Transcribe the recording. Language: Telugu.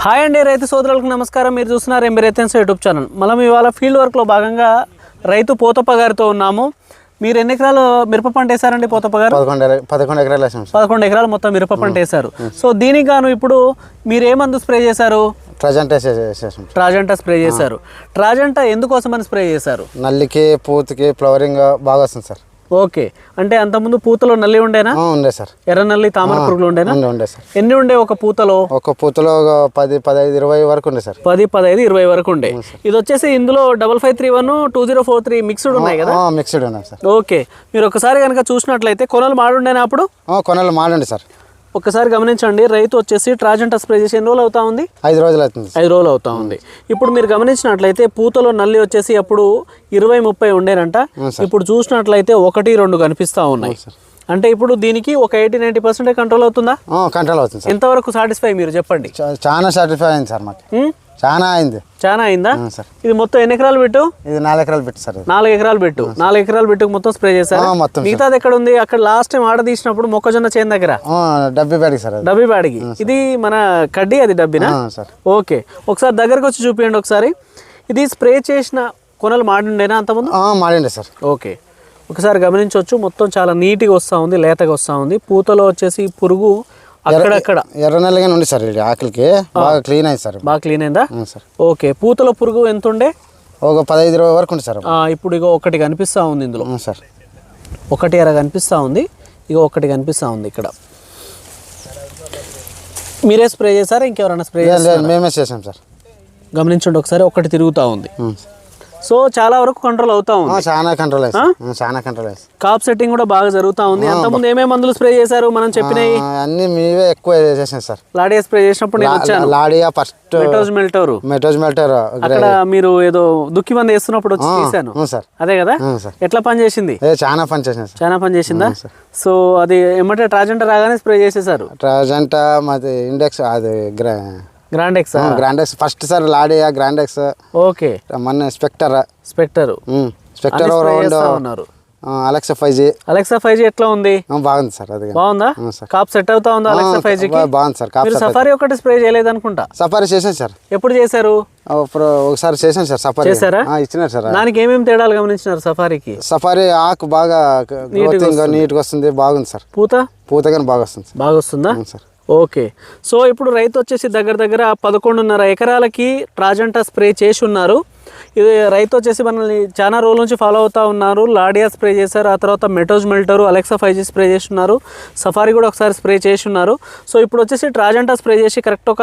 హాయ్ అండి రైతు సోదరులకు నమస్కారం. మీరు చూస్తున్నారు ఎంబీ రైతన్స్ యూట్యూబ్ ఛానల్. మనం ఇవాళ ఫీల్డ్ వర్క్లో భాగంగా రైతు పోతప్ప గారితో ఉన్నాము. మీరు ఎన్ని ఎకరాలు మిరప పంట వేశారండి పోతప్ప గారు? పదకొండు ఎకరా- పదకొండు ఎకరాలు వేసాం పదకొండు ఎకరాలు మొత్తం మిరప పంట వేశారు. సో దీనికి గాను ఇప్పుడు మీరు ఏ మందు స్ప్రే చేశారు? వేసేసాం ట్రాజెంటా స్ప్రే చేశారు. ట్రాజెంటా ఎందుకోసమని స్ప్రే చేశారు? నల్లికి పూతకి ఫ్లవరింగ్ బాగా వస్తుంది సార్. ఓకే. అంటే అంతకుముందు పూతలో నల్లి ఉండేనా? ఉండే సార్. ఎర్ర నల్లి తామర పురుగులు ఉండేనా? ఉండే సార్. ఎన్ని ఉండే ఒక పూతలో? ఒక పూతలో పది పదహైదు ఇరవై వరకు ఉండే సార్. పది పదహైదు ఇరవై వరకు ఉండే. ఇది వచ్చేసి ఇందులో double five three one two zero four three mixed ఉన్నాయి కదా? మిక్స్డ్ ఉన్నాయి సార్. ఓకే. మీరు ఒకసారి కనుక చూసినట్లయితే కొనలు మాడుండేనా అప్పుడు? కొనలు మాడండి సార్. ఒకసారి గమనించండి రైతు వచ్చేసి ట్రాజెంటా స్ప్రే చేసి ఎన్ని రోజులు అవుతా ఉంది? ఐదు రోజులు అవుతుంది. ఐదు రోజులు అవుతా ఉంది. ఇప్పుడు మీరు గమనించినట్లయితే పూతలో నల్లి వచ్చేసి అప్పుడు ఇరవై ముప్పై ఉండేనంట. ఇప్పుడు చూసినట్లయితే ఒకటి రెండు కనిపిస్తా ఉన్నాయి. అంటే ఇప్పుడు దీనికి ఒక ఎయిటీ నైంటీ పర్సెంట్ కంట్రోల్ అవుతుందా? కంట్రోల్ అవుతుంది ఎంతవరకు సాటిస్ఫై మీరు చెప్పండి. చాలా సాటిస్ఫై అయింది సార్ మాకు? చాలా అయింది. చాలా అయిందా? సార్. ఇది మొత్తం ఎన్ని ఎకరాలు పెట్టు? ఇది నాలుగు ఎకరాలు పెట్టి సార్. నాలుగు ఎకరాలు పెట్టు. నాలుగు ఎకరాలు పెట్టు మొత్తం స్ప్రే చేశారు. మొత్తం. మిగతాది ఎక్కడ ఉంది అక్కడ లాస్ట్ టైం ఆడ తీసినప్పుడు మొక్కజొన్న చేను దగ్గర. డబ్బి బ్యాడికి సార్ డబ్బి ఇది మన కడ్డీ అది డబ్బినా? సార్. ఓకే. ఒకసారి దగ్గరకు వచ్చి చూపించండి ఒకసారి. ఇది స్ప్రే చేసిన కొనలు మాడిండేనా అంతకుముందు? మాడండి సార్. ఓకే. ఒకసారి గమనించవచ్చు. మొత్తం చాలా నీట్గా వస్తూ ఉంది లేతగా వస్తూ ఉంది. పూతలో వచ్చేసి పురుగు అక్కడక్కడ? ఎర్ర నల్లిగానే ఉంది సార్ ఇది ఆకలికి. బాగా క్లీన్ అయింది సార్. బాగా క్లీన్ అయిందా? సార్. ఓకే పూతలో పురుగు ఎంత ఉండే ఒక పదహైదు ఇరవై వరకు ఉంది సార్. ఇప్పుడు ఇగో ఒకటి కనిపిస్తూ ఉంది ఇందులో. సార్. ఒకటి ఎర కనిపిస్తూ ఉంది ఇక ఒకటి కనిపిస్తూ ఉంది ఇక్కడ. మీరే స్ప్రే చేశారా? ఇంకెవరైనా స్ప్రే లేదు, మేమే చేసాం సార్. గమనించండి ఒకసారి ఒకటి తిరుగుతూ ఉంది. సో చాలా వరకు కంట్రోల్ అవుతా ఉంది. చాలా కంట్రోల్ చాలా కంట్రోల్ కాప్ సెట్టింగ్ కూడా బాగా జరుగుతూ ఉంది. అంతకుముందు ఏమేమి మందులు స్ప్రే చేశారు? మనం చెప్పినవి? అన్ని మీవే ఎక్కువ చేసాం సార్. లాడియా స్ప్రే చేసినప్పుడు నేను వచ్చాను. లాడియా ఫస్ట్ మెటోజ్ మెల్టోరు మెటోజ్ మెల్టర్ అక్కడ మీరు ఏదో దుక్కి మంది వేస్తున్నప్పుడు వచ్చి అవును సార్. అదే కదా? ఎట్లా పని చేసింది? చాలా పని చేసాం సార్. చాలా పని చేసిందా? సో అది ఏమంటే ట్రాజెంటర్ రాగానే స్ప్రే చేసేసారు. ప్రజెంట్ మాది ఇండెక్స్ అది గ్రా గ్రాండ్ ఎక్స్ గ్రాండెక్స్ ఫస్ట్ సార్ లాడియా గ్రాండెక్స్ ఓకే మన స్పెక్టర్ స్పెక్టర్ స్పెక్టర్ ఉన్నారు Alexa five G Alexa five G ఎట్లా ఉంది? బాగుంది సార్ అది బాగుందా. కాప్ సెట్ అవుతా ఉందా అలెక్సా ఫైవ్ బా- బాగుంది సార్ కాప్ సఫారీ ఒకటి స్ప్రే చేయలేదు అనుకుంటా సఫారీ చేసాం సార్. ఎప్పుడు చేశారు? ఒకసారి చేసాం సార్ సఫారీ చేశారా? ఇచ్చినారు సార్. దానికి ఏమేమి తేడాలు గమనించినారు సఫారీకి సఫారీ ఆకు బాగా గ్రోతింగ్ నీట్గా వస్తుంది బాగుంది సార్. పూత? పూత కానీ బాగా వస్తుంది బాగా వస్తుందా? సార్. ఓకే. సో ఇప్పుడు రైతు వచ్చేసి దగ్గర దగ్గర పదకొండున్నర ఎకరాలకి ట్రాజెంటా స్ప్రే చేసి ఉన్నారు. ఇది రైతు వచ్చేసి మనల్ని చాలా రోజుల నుంచి ఫాలో అవుతూ ఉన్నారు. లాడియా స్ప్రే చేశారు. ఆ తర్వాత మెటోజ్ మెల్టరు అలెక్సా ఫైవ్ జీ స్ప్రే చేసి ఉన్నారు. సఫారీ కూడా ఒకసారి స్ప్రే చేసి ఉన్నారు. సో ఇప్పుడు వచ్చేసి ట్రాజెంటా స్ప్రే చేసి కరెక్ట్ ఒక